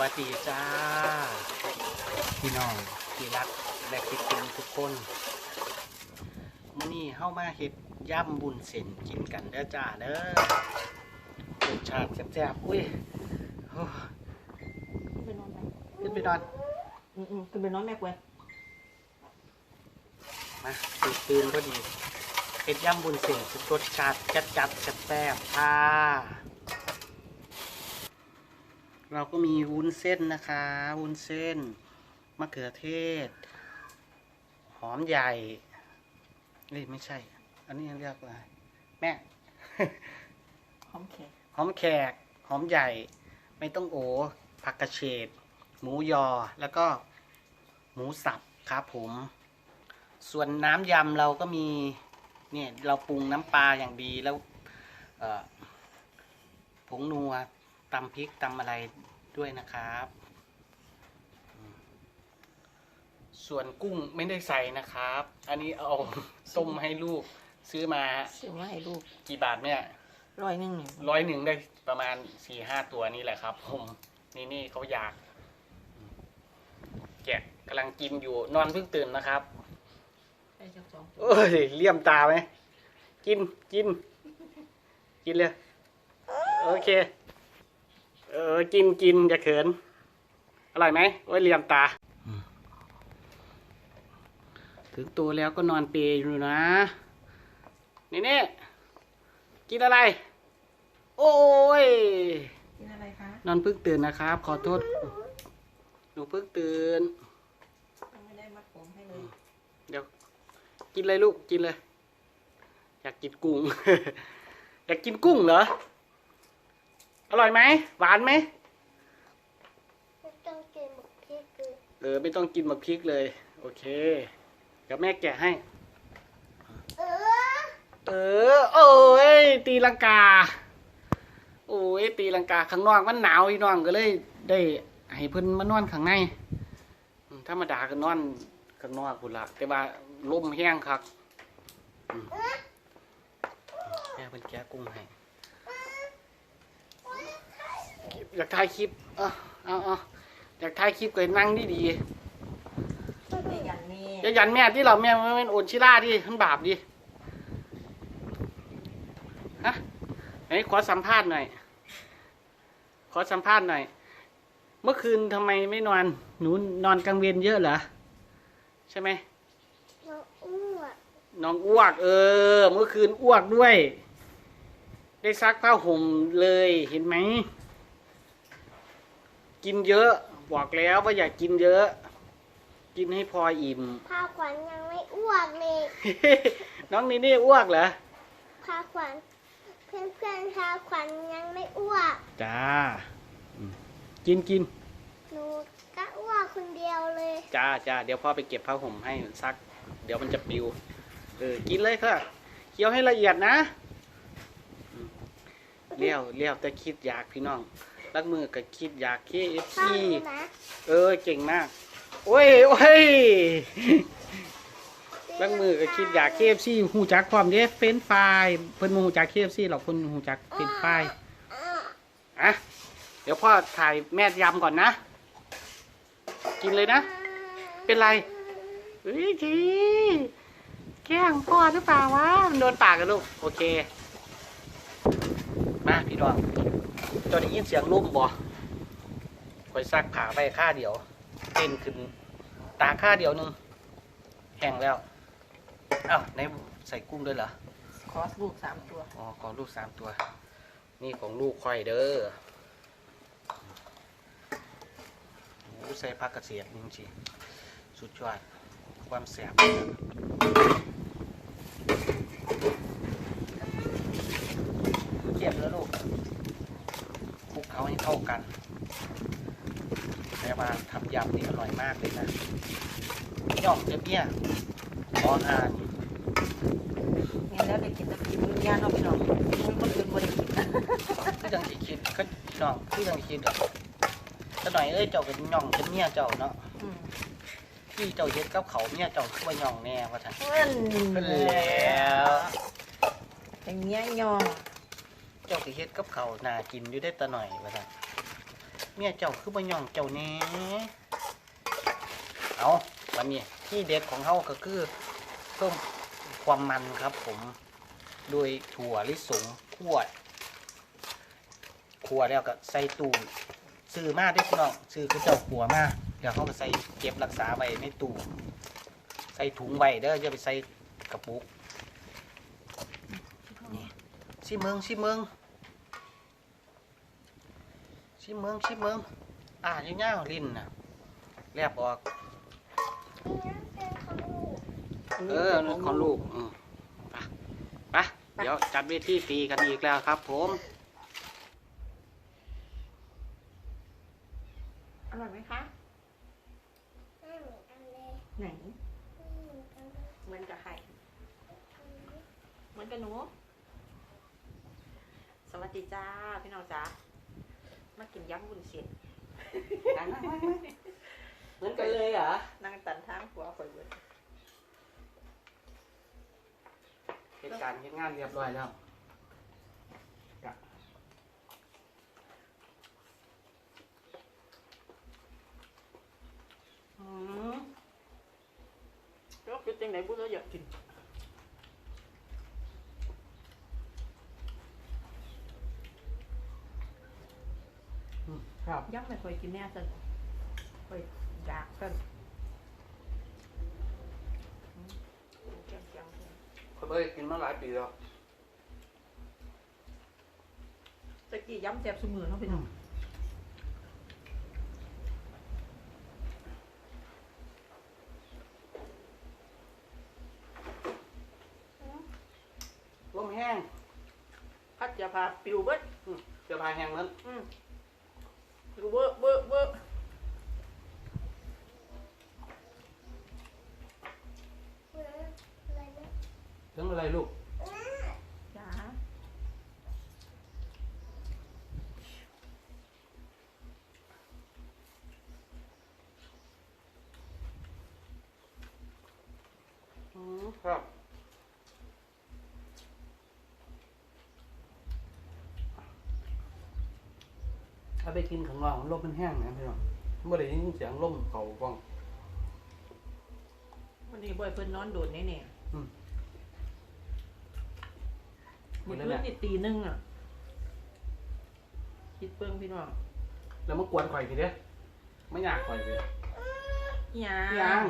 วัสดีจ้า พี่น้องที่รักและคิดถึงทุกคนมื้อนี้เฮามาเฮ็ดย่ำบุญเส้นกินกันเด้อจ้าเด้อรสชาติแซ่บๆ อุ้ยโอ้ขึ้นไปนอนไปขึ้นไปนอน อืมอืมขึ้นไปนอนแม่กวยมาตื่นตื่นพอดีเฮ็ดย่ำบุญเส้นรสชาติจัดๆแซ่บๆค่ะ เราก็มีวุ้นเส้นนะคะ วุ้นเส้น มะเขือเทศ หอมใหญ่เอ้ยไม่ใช่ อันนี้เรียกว่าอะไรแม่ หอมแขก หอมแขก หอมใหญ่ ไม่ต้องโอ ผักกระเฉด หมูยอ แล้วก็หมูสับครับผม ส่วนน้ำยำเราก็มี เนี่ย เราปรุงน้ำปลาอย่างดีแล้วเอ่อผงนัวตำพริกตำอะไร ด้วยนะครับอืมส่วนกุ้งไม่ได้ใส่นะครับ อันนี้เอาต้มให้ลูกซื้อมาซื้อมาให้ลูก กี่บาทเนี่ยร้อยหนึ่งนี่ร้อยหนึ่งได้ประมาณสี่ห้าตัวนี่แหละครับ ผม นี่นี่เขาอยากแกะกำลังกินอยู่นอนเพิ่งตื่นนะครับได้จักสองตัวเอ้ยเลี่ยมตาไหมกินกิน กินเลย โอเค เออ กินกินอย่าเขิน อร่อยไหมโอ้ยเลี่ยมตา ถึงตัวแล้วก็นอนเปรย์อยู่นะ นี่นี่กินอะไร โอ้ย กินอะไรคะ นอนเพิ่งตื่นนะครับ ขอโทษ หนูเพิ่งตื่นยังไม่ได้มัดผมให้เลย เดี๋ยว กินเลยลูก กินเลย อยากกินกุ้ง อยากกินกุ้งเหรอ อร่อยไหม หวานไหม ไม่ต้องกินหมกพริกเลยเออ ไม่ต้องกินหมกพริกเลย โอเค เดี๋ยวแม่แกะให้ เออเออ โอ้ย ตีลังกา โอ้ย ตีลังกา ข้างนอกมันหนาวอีน้องก็เลย ได้ให้เพิ่นมานอนข้างในอืมธรรมดาก็นอนข้างนอกพุ่นละแต่ว่าลมแห้งคักอืมแม่เพิ่นแกะกุ้งให้ อยากถ่ายคลิป เอะเอาเอาอยากถ่ายคลิปก็นั่งดีดีไม่ยันนี่ๆอย่ายันแม่ที่เราแม่ไม่เป็นโอนชิล่าดิมันบาปดิฮะไหนขอสัมภาษณ์หน่อย ขอสัมภาษณ์หน่อย เมื่อคืนทำไมไม่นอน หนูนอนกลางเวรเยอะเหรอ ใช่ไหมเราอ้วกน้องอ้วก เออ เมื่อคืนอ้วกด้วย ได้ซักผ้าห่มเลยเห็นไหม กินเยอะ บอกแล้วว่าอย่ากินเยอะ กินให้พออิ่ม พาขวัญยังไม่อ้วกเลยน้องนี่นี่อ้วกเหรอพาขวัญเพื่อนเพื่อนๆพาขวัญยังไม่อ้วก จ้าอืมกินกินหนูก็อ้วกคนเดียวเลย จ้าจ้าเดี๋ยวพ่อไปเก็บผ้าห่มให้ซัก เดี๋ยวมันจะปลิวเออกินเลยค่ะเคี้ยวให้ละเอียดนะอืมเลี้ยวเลี้ยวแต่คิดอยากพี่น้อง ลักมือก็คิดอยากพ่อ KFC หนูนะเออเก่งมาก โอ้ยโอ้ยลักมือก็คิดอยาก KFC หูจักความเด้เฟรนช์ฟรายเพิ่นบ่หูจัก KFC หรอกเพิ่นหูจักเฟรนช์ฟรายอะเดี๋ยวพ่อถ่ายแม่ยำก่อนนะ กินเลยนะ เป็นไรเฮ้ยทีแกล้งพ่อหรือเปล่าวะมันโดนปากกันลูก โอเค มาพี่น้อง เจอได้ยินเสียงลุ่มบ่คอยซักขาไปค่าเดียวเต้นขึ้น ตาค่าเดียวหนึงแห้งแล้วเอ้าในใส่กุ้งด้วยเหรอขอลูกสามตัวอ๋อของลูกสามตัว นี่ของลูกค่อยเด้อโอ้ใส่ผักกระเสียดจริงๆสุดยอดความแสบเก็บแล้วลูกคลุก เขาให้เข้ากันแต่ว่าทำยำนี่อร่อยมากเลยนะย่องเจ็บเนี่ยขอทานงั้นแล้วได้กินน้ำจิ้มย่านเอาไปนอนมันคนอื่นบ่ได้กินนะคือจังสิคิดก็น้องคือจังสิคิดอะจะหน่อยเอ้ยเจ้าก็ย่องเป็นเมียเจ้าเนาะอืมพี่เจ้าเฮ็ดกับเขาวเมียเจ้าคือว่าย่องแน่ว่าซั่นเพิ่นเพิ่นแล้วเป็นเมียยอง เจ้าก็เฮ็ดกับเขานากินอยู่ได้ตาหน่อยว่าซั่นเมียเจ้าคือบ่ย่องเจ้าแหน่เอาวันนี้ที่เด็ดของเฮาก็คือเพิ่มความมันครับผมโดยถั่วลิสงคั่วคั่วแล้วก็ใส่ตู้ซื้อมาด้วยพี่น้องซื้อคือเจ้าขัวมาเดี๋ยวเขาก็ใส่เก็บรักษาไว้ในตู้ใส่ถุงไว้เด้ออย่าไปใส่กระปุกชิมเมืองชิมเมือง ชิมเมืองชิมเมืองอ่าเงี้ยวๆลิ้นน่ะแลบออก เออนั่นของลูกอืมไปไปเดี๋ยวจัดเวทีฟรีกันอีกแล้วครับ ผม อร่อยไหมคะไม่เหมือนกันเลยไหนไม่เหมือนกันเลยเหมือนกับไข่เหมือนกับหนู สวัสดีจ้า พี่น้องจ้า มากินยำบุญเส้นเหมือนกันเลยเหรอ นั่งตันทางหัวข่อยเบิดเหตุการณ์เหตุงานเรียบร้อยแล้วจ้ะอืมก็คือจังไหนบุญเราอยากกิน ครับยำไม่ค่อยกินแน่สันค่อยอยากสันอืมเจียงเจียงเจียงเขาไม่ได้กินมาหลายปีแล้วตะกี้ยำแซ่บสมือเนาะพี่น้องลมแห้งพัดจะพาปิวเบิดอืมเสื้อผ้าแห้งนั้น อืมปิวเบอร์เบอร์เบอร์ อะไรนะ เรื่องอะไรลูก จ้า อืมครับ ถ้าไปกินข้างนอกลมมันแห้งนะพี่น้องไม่ได้ยินเสียงลมเขากล้องวันนี้บ่อยเพิ่นนอนโดดแน่แน่อืมๆมื้อคืนนี่ตีหนึงอะ คิดเบิ่งพี่น้องแล้วมากวนข่อยทีเด้อไม่อยากข่อยเลยหยัยังง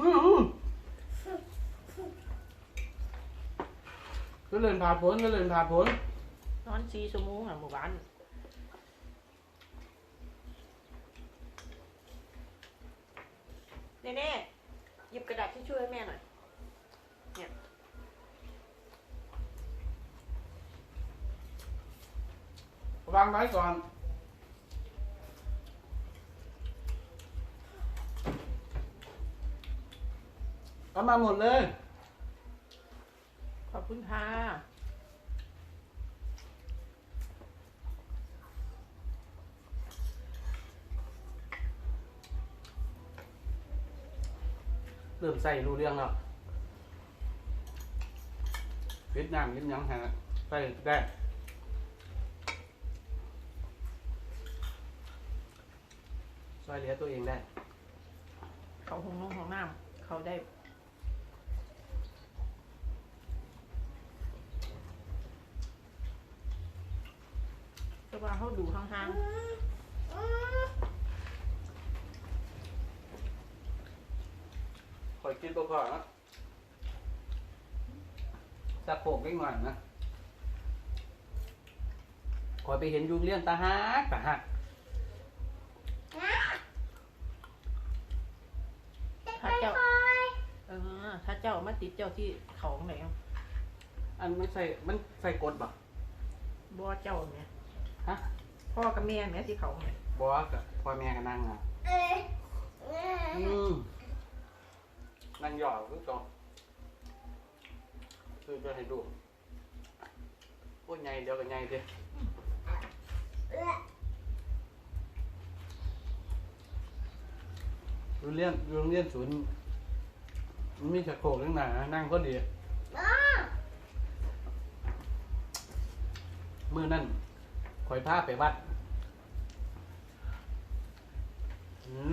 อืมอืมก็เล่นพาผลก็เล่นพาผลน อน4ชั่วโมงอะเมื่อวานแน่ๆหยิบกระดาษที่ช่วยให้แม่หน่อยวางไว้ก่อน เอามาหมดเลย ขอบคุณค่ะ ริ่มใส่รู้เรื่องแล้วเวียดนามยินยังฮะใส่ได้ช่วยเหลือตัวเองได้ เขาห้องน้องห้องน้ำเขาได้แต่ว่าเขาดูห่าง คอยกินตัวก่อนนะสักโขกเล็กหน่อยนะคอยไปเห็นยุงเลี้ยงตาฮักตาฮักๆถ้าเจ้าเออถ้าเจ้ามาติดเจ้าที่เขาไหนอะอันไม่ใส่มันใส่กดบ่บ่เจ้าเนี่ยฮะพ่อกับแม่แม่ที่เขาไหนบ่กับพ่อแม่ก็นั่งอะเอ้ยเอ้อืยม นั่งหยอกคือก่อคือจะให้ดูโอ้ยใหญ่เดียวกับใหญ่เดียวเอ้ยงเรียนโรงเรียนศูนย์มันมีชักโครกข้างหน้านั่งพอดีมือนั่นคอยพาไปวัด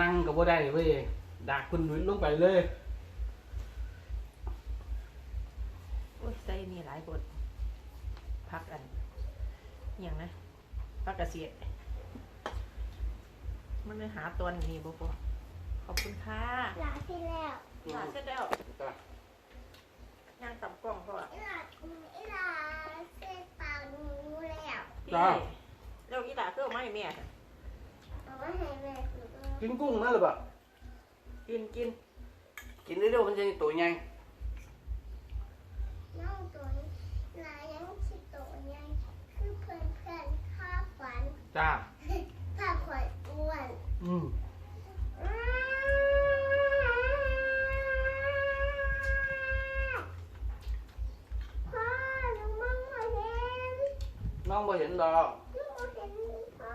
นั่งก็บ่ได้เว้ยดากคุณหนุนลงไปเลย โอ้ยใส่ นี่หลายบทพักอันอหย่างนะพักเกษตรมันเลยหาตัวนี้บ่พอขอบคุณค่ะลาที่แล้วหลาเสร็จแล้วย่างตับกล้องพ่ออีหลาอีหลาเส้นปากหนูแล้วพี่จ้าเร็วอีหลาคือเอามาให้แม่เอาไว้ให้แม่กินด้วยกินกุ้งนั่นหรือเปล่ากินกินกินเร็วๆมันจะตัวใหญ่ น้องตัวนี้ลายังชิดตัวใหญ่คือเพื่อนเพื่อนๆข้าฝัน จ้าข้าขวดอ้วนอืมพ่อหนูมองไม่เห็นน้องบ่เห็นดอก หนูเห็นพ่อ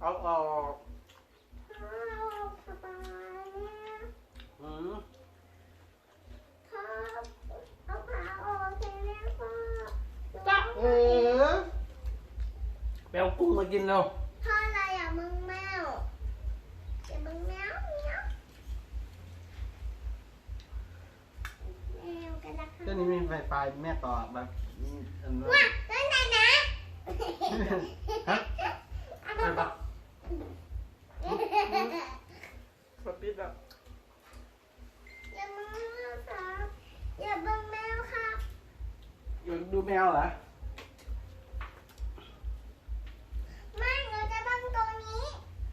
เอาออก พ่อสบายเนี่ย อืม พ่อเอาผ้าออกให้แม่พ่อ จ้าเออไปเอา กุ้งมากินเร็วพ่ออะไรอะมึงแมวอย่ามึงแมวแมวแมวกันนะคะเจ้านี้มีไฟไฟแม่ต่อแบบอืมอันนั้น ว้าตัวไหนนะ ฮะไปปะ ปปิดแบบ อย่ามึงแมวครับอย่ามึงแมวครับ อยู่ดูแมวเหรอ ไม่หนูจะบังตัวนี้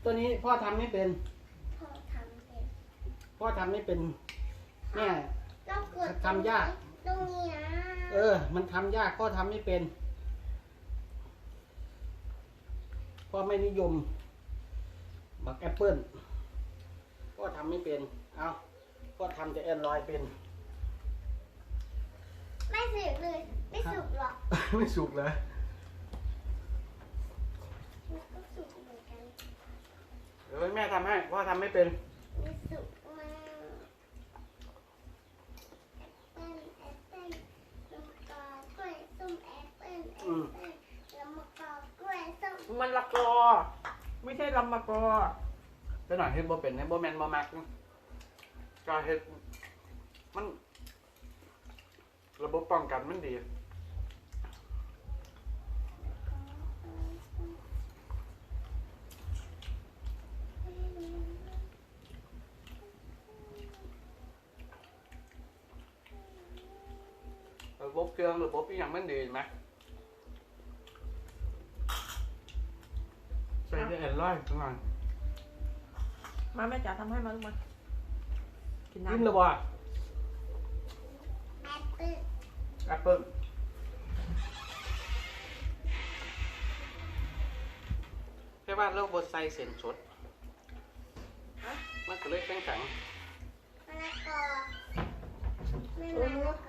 ตัวนี้ พ่อทำไม่เป็น พ่อทำเป็นพ่อทำไม่เป็นแม่เรากดทำยาก ตรงนี้นะเออ มันทำยากพ่อทำไม่เป็นพ่อไม่นิยม บักแอปเปิ้ลพ่อทำไม่เป็น เอาพ่อทำแต่แอนดรอยเป็น ไม่สุกเลย ไม่สุกหรอก ไม่สุกเลย มันก็สุกเหมือนกัน เดี๋ยวให้แม่ทำให้พ่อทำไม่เป็นไม่สุกมากแอปเปิ้ลแอปเปิ้ลมะกอกกล้วยส้มแอปเปิ้ลแอปอืมเปิ้ลแล้วมะกอกกล้วยส้มมันละกอ ไม่ใช่ลำมะกอไปหน่อยเฮ็ดบ่เป็นเฮ็ดบ่แม่นบ่มักนะก็เฮ็ดมัน ระบบป้องกันมันดี ระบบเครื่องระบบอีหยังมันดีไหมใส่ได้แอนร้อยทั้งนั้นมาแม่จ๋าทำให้มาลูกมากินกินน้ำแล้วบ่แอปเปิ้ลแอปเปิ้ลแค่ว่าเราบดใส่เส้นสดฮะมันก็เลยแข็งแข็งมะละกอแม่มะละกอ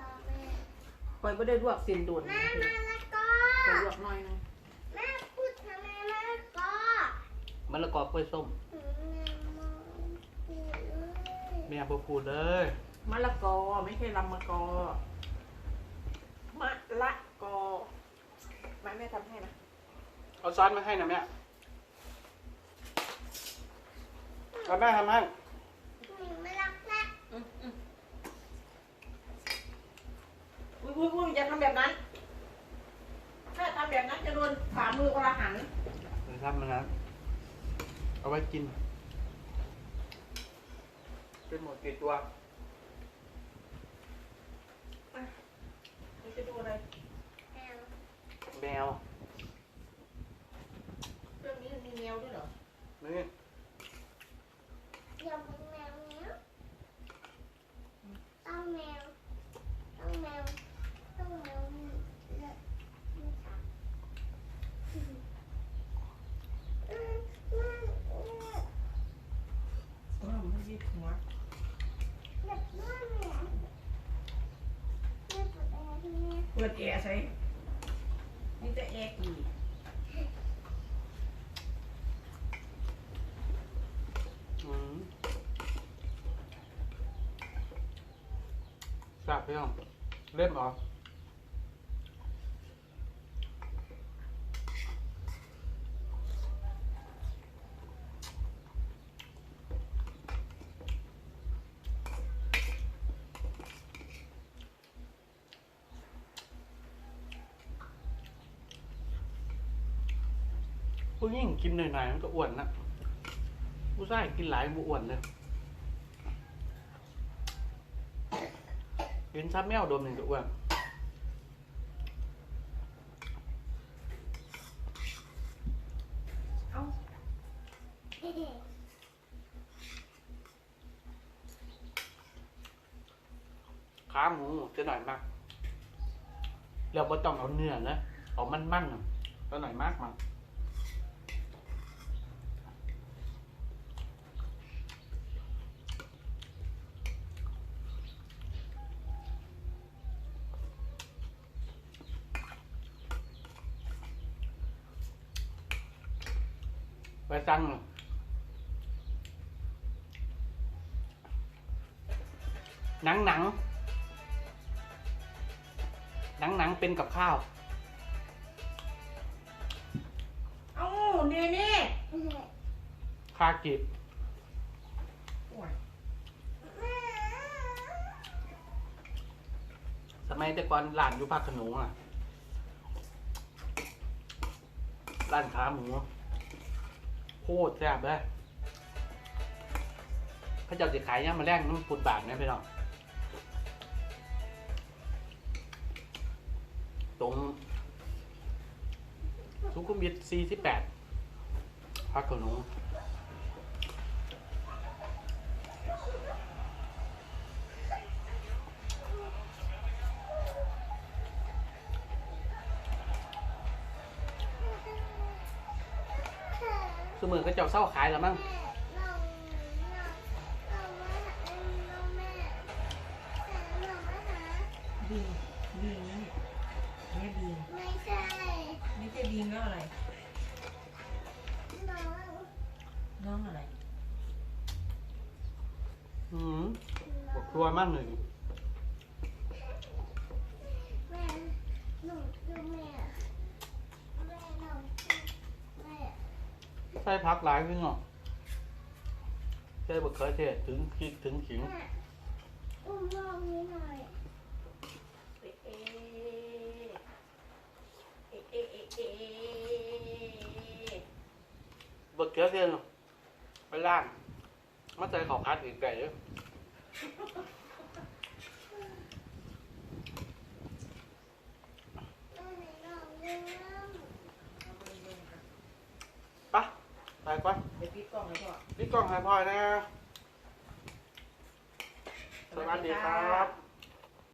แม่ปล่อยไม่ได้ลวกสินด่วนแม่นะมะละกอปล่อยลวกหน้อยนึงแม่พูดทำไมมะละกอมะละกอกล้วยส้มอืมแม่มองผิดเลยแม่บ่พูดเลยมะละกอไม่ใช่ลำมะกอมะละกอมาแม่ทำให้นะเอาซอสมาให้นะแม่เอาแม่ทำให้หนูไม่รักแม่อืมอืมอุ้ ยอุ้ยอุ้ยอย่าทำแบบนั้น ถ้าทำแบบนั้นจะโดนฝ่ามืออรหันต์เดี๋ยวทำมันนะ เอาไว้กิน เป็นหมดกี่ตัวนี่จะดูอะไร แมวแมว เรื่องนี้มีแมวด้วยเหรอ นี่ อย่าเป็นแมวเนี้ยต้องแมวต้องแมวต้องแมวมีเลือดมีขาอืมอืมอืม อ๋อมันยืดหัว เด็กน้อยเนี่ยเลือดปวดอะไรที่เนี่ย เปิดแอร์ใส่นี่จะแอร์กี่อืมจับพี่น้องเล่นเหรอ กินหน่อยๆมันก็อ้วนนะผู้ชายกินหลายบ่อ้วนเลยกินซับแมวดมหนึ่งก็อ้วนเอ้าขาหมูจะหน่อยมากเราไม่ต้องเอาเนื้อนะเอามันมันๆน่ะจะหน่อยมากมั้ง ไปสั่งหนังหนังหนังหนังๆเป็นกับข้าว เอ้าเน่เน่คากิโอ้ยสมัยแต่ก่อนร้านอยู่ภาคขนงอะร้านขาหมู โคตรแซ่บเลยเขาจ้าจะขายย่างมาแรกน้ำปุดบาทนะพี่น้องตรงสุขุมวิท48พักขนง สมือเขาเจ้าเศร้าขายแล้วมั้งบีบีนี่เนี่ยบีไม่ใช่ไม่ใช่บีมแล้วอะไรน้องน้องอะไรอืมบอกครัวมากเลยแม่หนูคือแม่แม่หนูแม่ ใส่พักหลายขึ้นหรอใส่บะเขือเทศถึงพริกถึงขิงแม่อุ้มน้องนี้หน่อยเอ๊ะเอ๊ะเอ๊ะเอ๊ะเอ๊ะบะเขือเทศไปล่างมาใส่ข้าวคัดอีกไก่เลยแม่ไหนน้องเลี้ยง ปะ ไปก่อนเดี๋ยวพี่กล้องแล้วก็พี่กล้องให้พ่อยนะ สวัสดีครับ